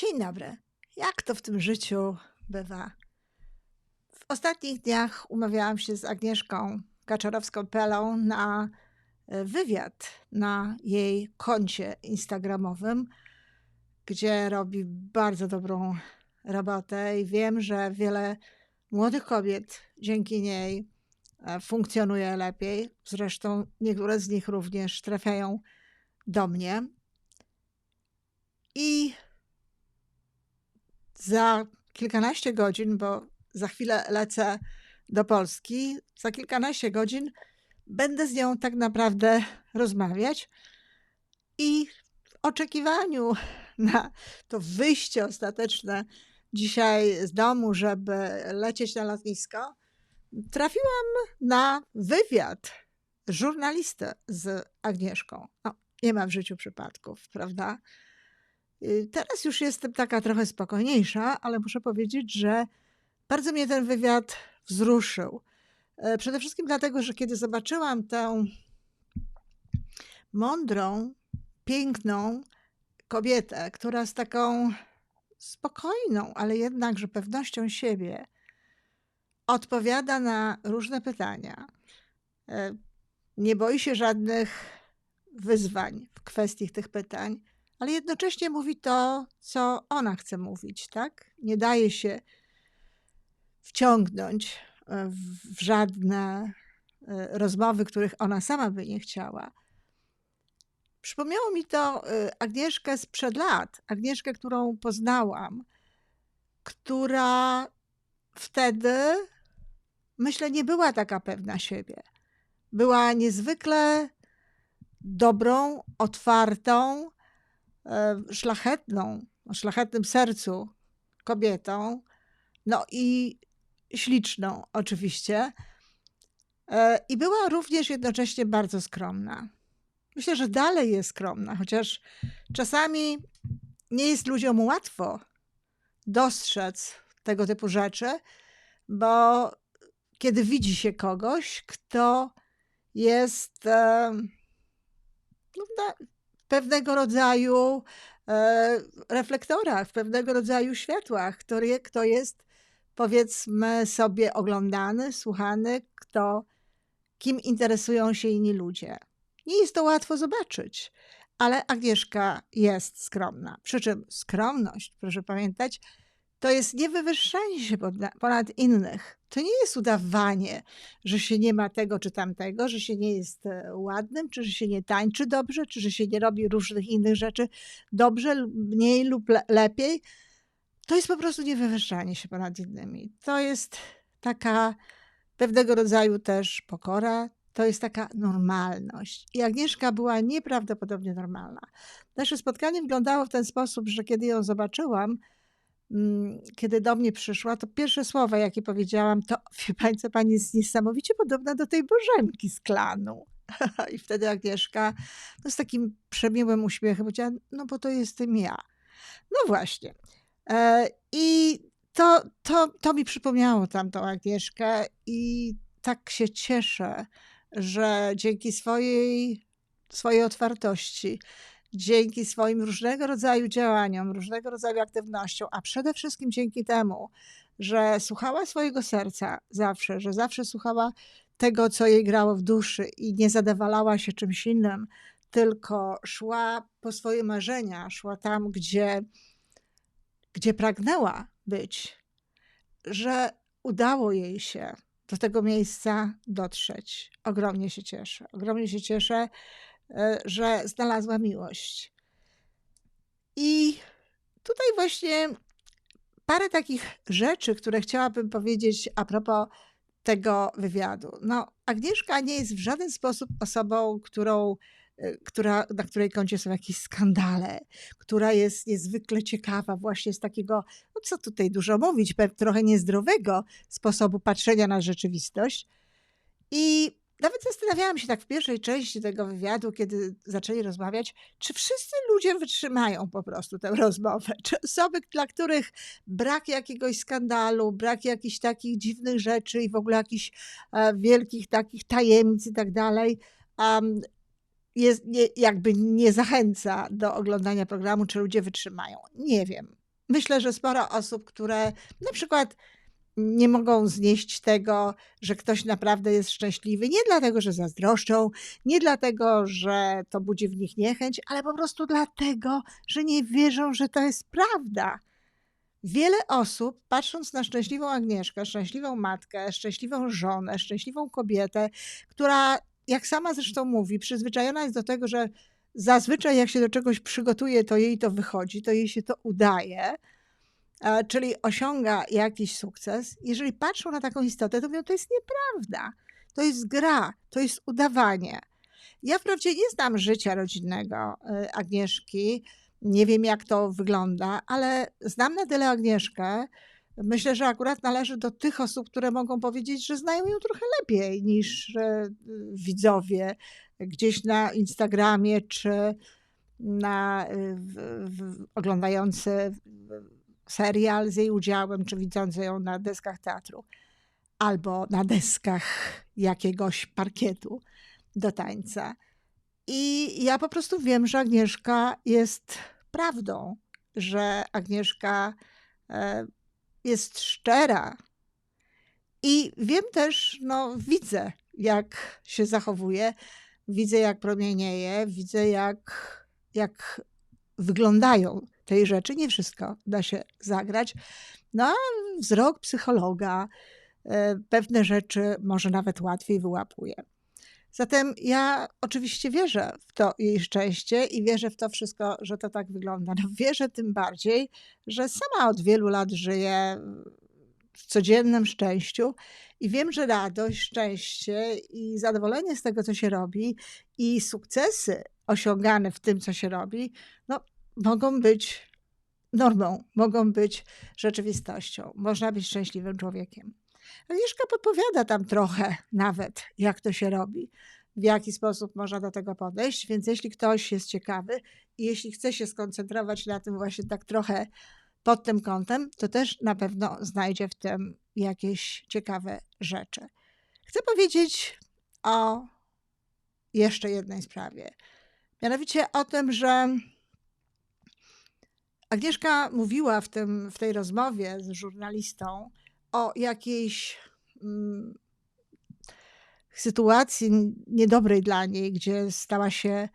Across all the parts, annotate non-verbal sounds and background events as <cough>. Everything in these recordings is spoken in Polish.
Dzień dobry. Jak to w tym życiu bywa? W ostatnich dniach umawiałam się z Agnieszką Kaczorowską-Pelą na e, wywiad na jej koncie instagramowym, gdzie robi bardzo dobrą robotę i wiem, że wiele młodych kobiet dzięki niej e, funkcjonuje lepiej. Zresztą niektóre z nich również trafiają do mnie. I za kilkanaście godzin, bo za chwilę lecę do Polski, za kilkanaście godzin będę z nią tak naprawdę rozmawiać i w oczekiwaniu na to wyjście ostateczne dzisiaj z domu, żeby lecieć na lotnisko, trafiłam na wywiad żurnalistę z Agnieszką. No, nie ma w życiu przypadków, prawda? Y, teraz już jestem taka trochę spokojniejsza, ale muszę powiedzieć, że bardzo mnie ten wywiad wzruszył. E, przede wszystkim dlatego, że kiedy zobaczyłam tę mądrą, piękną kobietę, która z taką spokojną, ale jednakże pewnością siebie odpowiada na różne pytania, e, nie boi się żadnych wyzwań w kwestii tych pytań, ale jednocześnie mówi to, co ona chce mówić, tak? Nie daje się wciągnąć e, w żadne e, rozmowy, których ona sama by nie chciała. Przypomniało mi to e, Agnieszkę sprzed lat, Agnieszkę, którą poznałam, która wtedy, myślę, nie była taka pewna siebie. Była niezwykle dobrą, otwartą, szlachetną, o szlachetnym sercu kobietą, no i śliczną oczywiście. E, I była również jednocześnie bardzo skromna. Myślę, że dalej jest skromna, chociaż czasami nie jest ludziom łatwo dostrzec tego typu rzeczy, bo kiedy widzi się kogoś, kto jest no, pewnego rodzaju e, reflektorach, w pewnego rodzaju światłach, który, kto jest powiedzmy sobie oglądany, słuchany, kto, kim interesują się inni ludzie. Nie jest to łatwo zobaczyć, ale Agnieszka jest skromna. Przy czym skromność, proszę pamiętać, to jest niewywyższanie się ponad innych. To nie jest udawanie, że się nie ma tego czy tamtego, że się nie jest e, ładnym, czy że się nie tańczy dobrze, czy że się nie robi różnych innych rzeczy dobrze, mniej lub le lepiej. To jest po prostu niewywyższanie się ponad innymi. To jest taka pewnego rodzaju też pokora, to jest taka normalność. I Agnieszka była nieprawdopodobnie normalna. Nasze spotkanie wyglądało w ten sposób, że kiedy ją zobaczyłam, kiedy do mnie przyszła, to pierwsze słowa, jakie powiedziałam, to <laughs> wie pani co, pani jest niesamowicie podobna do tej Bożenki z klanu. <laughs> I wtedy Agnieszka no z takim przemiłym uśmiechem powiedziała, no bo to jestem ja. No właśnie. E, I to, to, to mi przypomniało tamtą Agnieszkę i tak się cieszę, że dzięki swojej, swojej otwartości, dzięki swoim różnego rodzaju działaniom, różnego rodzaju aktywnościom, a przede wszystkim dzięki temu, że słuchała swojego serca zawsze, że zawsze słuchała tego, co jej grało w duszy i nie zadawalała się czymś innym, tylko szła po swoje marzenia, szła tam, gdzie, gdzie pragnęła być, że udało jej się do tego miejsca dotrzeć. Ogromnie się cieszę. Ogromnie się cieszę, że znalazła miłość. I tutaj właśnie parę takich rzeczy, które chciałabym powiedzieć a propos tego wywiadu. No, Agnieszka nie jest w żaden sposób osobą, którą, e, która, na której koncie są jakieś skandale, która jest niezwykle ciekawa właśnie z takiego, no co tutaj dużo mówić, trochę niezdrowego sposobu patrzenia na rzeczywistość. I nawet zastanawiałam się tak w pierwszej części tego wywiadu, kiedy zaczęli rozmawiać, czy wszyscy ludzie wytrzymają po prostu tę rozmowę. Czy osoby, dla których brak jakiegoś skandalu, brak jakichś takich dziwnych rzeczy i w ogóle jakichś e, wielkich takich tajemnic i tak dalej, um, jest, nie, jakby nie zachęca do oglądania programu, czy ludzie wytrzymają. Nie wiem. myślę, że sporo osób, które na przykład nie mogą znieść tego, że ktoś naprawdę jest szczęśliwy, nie dlatego, że zazdroszczą, nie dlatego, że to budzi w nich niechęć, ale po prostu dlatego, że nie wierzą, że to jest prawda. Wiele osób, patrząc na szczęśliwą Agnieszkę, szczęśliwą matkę, szczęśliwą żonę, szczęśliwą kobietę, która, jak sama zresztą mówi, przyzwyczajona jest do tego, że zazwyczaj jak się do czegoś przygotuje, to jej to wychodzi, to jej się to udaje, czyli osiąga jakiś sukces. Jeżeli patrzą na taką istotę, to mówią, to jest nieprawda. To jest gra, to jest udawanie. Ja wprawdzie nie znam życia rodzinnego e, Agnieszki, nie wiem, jak to wygląda, ale znam na tyle Agnieszkę. Myślę, że akurat należy do tych osób, które mogą powiedzieć, że znają ją trochę lepiej niż e, widzowie gdzieś na Instagramie czy na, e, w, w, oglądający serial z jej udziałem, czy widzący ją na deskach teatru albo na deskach jakiegoś parkietu do tańca. I ja po prostu wiem, że Agnieszka jest prawdą, że Agnieszka e, jest szczera. I wiem też, no widzę, jak się zachowuje, widzę, jak promienieje, widzę, jak, jak wyglądają tej rzeczy. Nie wszystko da się zagrać. No, wzrok psychologa e, pewne rzeczy może nawet łatwiej wyłapuje. Zatem ja oczywiście wierzę w to jej szczęście i wierzę w to wszystko, że to tak wygląda. No wierzę tym bardziej, że sama od wielu lat żyję w codziennym szczęściu i wiem, że radość, szczęście i zadowolenie z tego, co się robi i sukcesy osiągane w tym, co się robi, no, mogą być normą, mogą być rzeczywistością. Można być szczęśliwym człowiekiem. Agnieszka podpowiada tam trochę nawet, jak to się robi, w jaki sposób można do tego podejść, więc jeśli ktoś jest ciekawy i jeśli chce się skoncentrować na tym właśnie tak trochę pod tym kątem, to też na pewno znajdzie w tym jakieś ciekawe rzeczy. Chcę powiedzieć o jeszcze jednej sprawie. Mianowicie o tym, że Agnieszka mówiła w, tym, w tej rozmowie z żurnalistą, o jakiejś mm, sytuacji niedobrej dla niej, gdzie stała się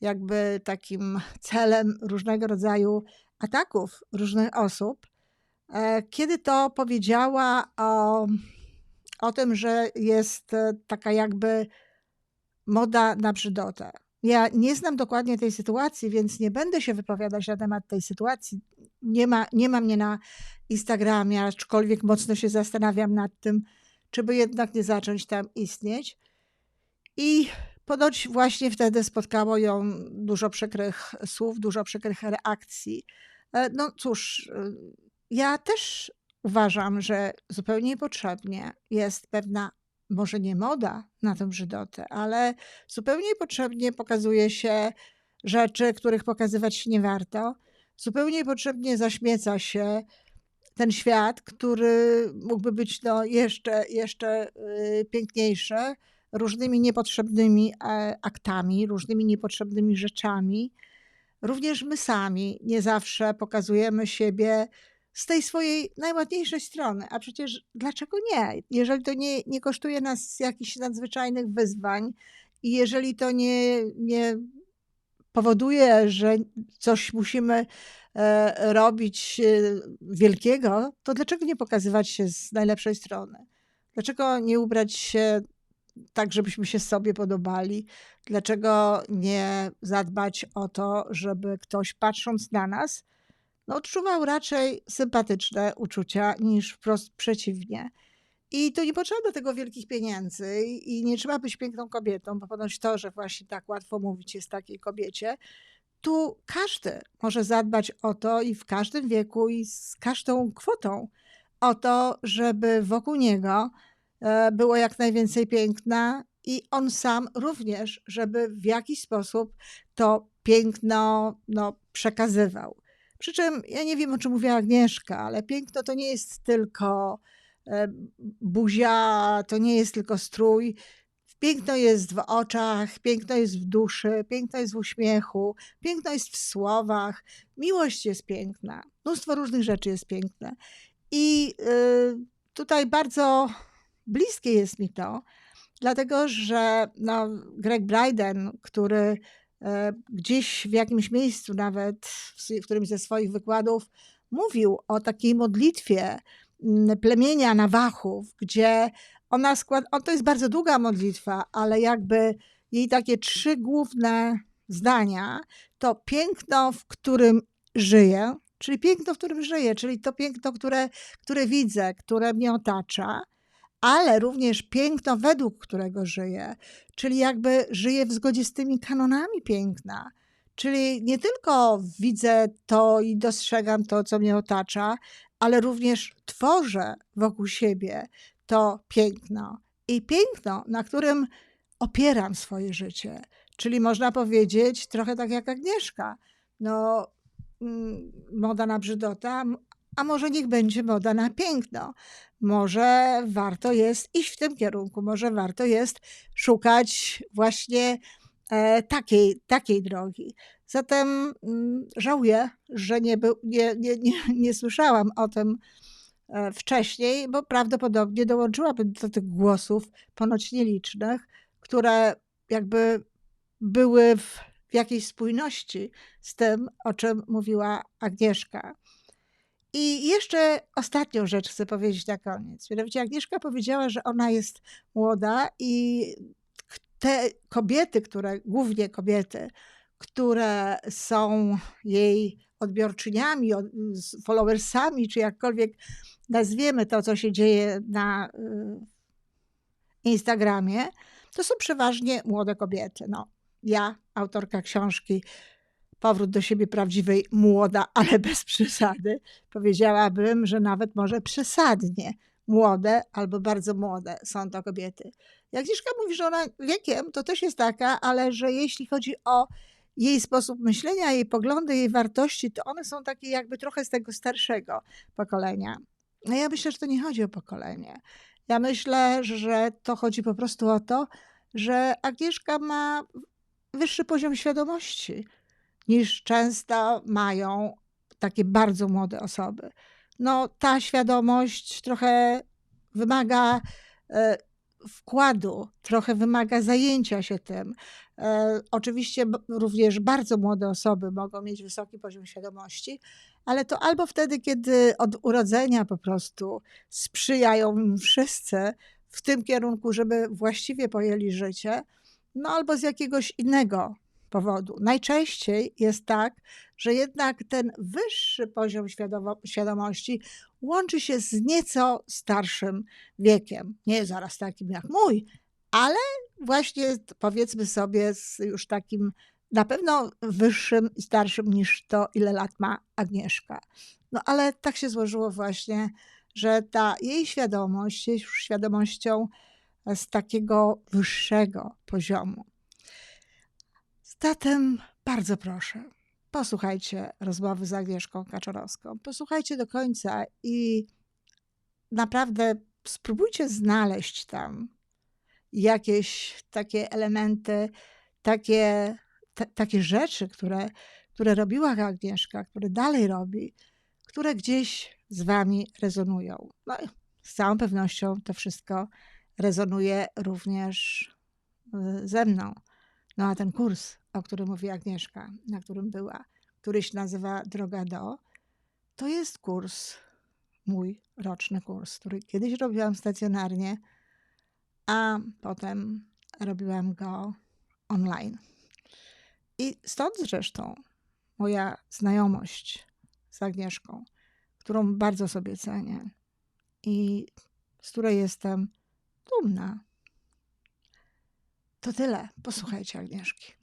jakby takim celem różnego rodzaju ataków różnych osób, e, kiedy to powiedziała o, o tym, że jest e, taka jakby moda na brzydotę. Ja nie znam dokładnie tej sytuacji, więc nie będę się wypowiadać na temat tej sytuacji. Nie ma, nie ma mnie na Instagramie, aczkolwiek mocno się zastanawiam nad tym, czy by jednak nie zacząć tam istnieć. I ponoć właśnie wtedy spotkało ją dużo przykrych słów, dużo przykrych reakcji. E, no cóż, e, ja też uważam, że zupełnie niepotrzebnie jest pewna może nie moda na tę brzydotę, ale zupełnie potrzebnie pokazuje się rzeczy, których pokazywać się nie warto. Zupełnie potrzebnie zaśmieca się ten świat, który mógłby być no, jeszcze, jeszcze y, piękniejszy, różnymi niepotrzebnymi e, aktami, różnymi niepotrzebnymi rzeczami. Również my sami nie zawsze pokazujemy siebie z tej swojej najładniejszej strony. A przecież dlaczego nie? Jeżeli to nie, nie kosztuje nas jakichś nadzwyczajnych wyzwań i jeżeli to nie, nie powoduje, że coś musimy e, robić e, wielkiego, to dlaczego nie pokazywać się z najlepszej strony? Dlaczego nie ubrać się tak, żebyśmy się sobie podobali? Dlaczego nie zadbać o to, żeby ktoś patrząc na nas, no, odczuwał raczej sympatyczne uczucia niż wprost przeciwnie. I tu nie potrzeba tego wielkich pieniędzy i nie trzeba być piękną kobietą, bo ponoć to, że właśnie tak łatwo mówić jest takiej kobiecie, tu każdy może zadbać o to i w każdym wieku i z każdą kwotą o to, żeby wokół niego e, było jak najwięcej piękna i on sam również, żeby w jakiś sposób to piękno no, przekazywał. Przy czym ja nie wiem, o czym mówiła Agnieszka, ale piękno to nie jest tylko e, buzia, to nie jest tylko strój. Piękno jest w oczach, piękno jest w duszy, piękno jest w uśmiechu, piękno jest w słowach. Miłość jest piękna. Mnóstwo różnych rzeczy jest piękne. I y, tutaj bardzo bliskie jest mi to, dlatego że no, Greg Bryden, który gdzieś w jakimś miejscu, nawet w którymś ze swoich wykładów, mówił o takiej modlitwie mm, plemienia Nawachów, gdzie ona składa, to jest bardzo długa modlitwa, ale jakby jej takie trzy główne zdania to piękno, w którym żyję, czyli piękno, w którym żyję, czyli to piękno, które, które widzę, które mnie otacza, ale również piękno, według którego żyję, czyli jakby żyję w zgodzie z tymi kanonami piękna. Czyli nie tylko widzę to i dostrzegam to, co mnie otacza, ale również tworzę wokół siebie to piękno. I piękno, na którym opieram swoje życie. Czyli można powiedzieć trochę tak jak Agnieszka. No, mm, moda na brzydota, a może niech będzie moda na piękno. Może warto jest iść w tym kierunku, może warto jest szukać właśnie e, takiej, takiej drogi. Zatem mm, żałuję, że nie, był, nie, nie, nie, nie słyszałam o tym e, wcześniej, bo prawdopodobnie dołączyłabym do tych głosów, ponoć nielicznych, które jakby były w, w jakiejś spójności z tym, o czym mówiła Agnieszka. I jeszcze ostatnią rzecz chcę powiedzieć na koniec. Mianowicie Agnieszka powiedziała, że ona jest młoda i te kobiety, które, głównie kobiety, które są jej odbiorczyniami, followersami, czy jakkolwiek nazwiemy to, co się dzieje na y, Instagramie, to są przeważnie młode kobiety. No, ja, autorka książki Powrót do siebie prawdziwej, młoda, <laughs> ale bez przesady, powiedziałabym, że nawet może przesadnie młode albo bardzo młode są to kobiety. Jak Agnieszka mówi, że ona wiekiem, to też jest taka, ale że jeśli chodzi o jej sposób myślenia, jej poglądy, jej wartości, to one są takie jakby trochę z tego starszego pokolenia. No ja myślę, że to nie chodzi o pokolenie. Ja myślę, że to chodzi po prostu o to, że Agnieszka ma wyższy poziom świadomości niż często mają takie bardzo młode osoby. No, ta świadomość trochę wymaga e, wkładu, trochę wymaga zajęcia się tym. E, oczywiście również bardzo młode osoby mogą mieć wysoki poziom świadomości, ale to albo wtedy, kiedy od urodzenia po prostu sprzyjają im wszyscy w tym kierunku, żeby właściwie pojęli życie, no albo z jakiegoś innego powodu. Najczęściej jest tak, że jednak ten wyższy poziom świadomości łączy się z nieco starszym wiekiem. Nie zaraz takim jak mój, ale właśnie powiedzmy sobie z już takim na pewno wyższym i starszym niż to, ile lat ma Agnieszka. No ale tak się złożyło właśnie, że ta jej świadomość jest już świadomością z takiego wyższego poziomu. Zatem bardzo proszę, posłuchajcie rozmowy z Agnieszką Kaczorowską. Posłuchajcie do końca i naprawdę spróbujcie znaleźć tam jakieś takie elementy, takie, te, takie rzeczy, które, które robiła Agnieszka, które dalej robi, które gdzieś z wami rezonują. No, z całą pewnością to wszystko rezonuje również y, ze mną. No a ten kurs, o którym mówi Agnieszka, na którym była, który się nazywa Droga do, to jest kurs, mój roczny kurs, który kiedyś robiłam stacjonarnie, a potem robiłam go online. I stąd zresztą moja znajomość z Agnieszką, którą bardzo sobie cenię i z której jestem dumna. To tyle. Posłuchajcie Agnieszki.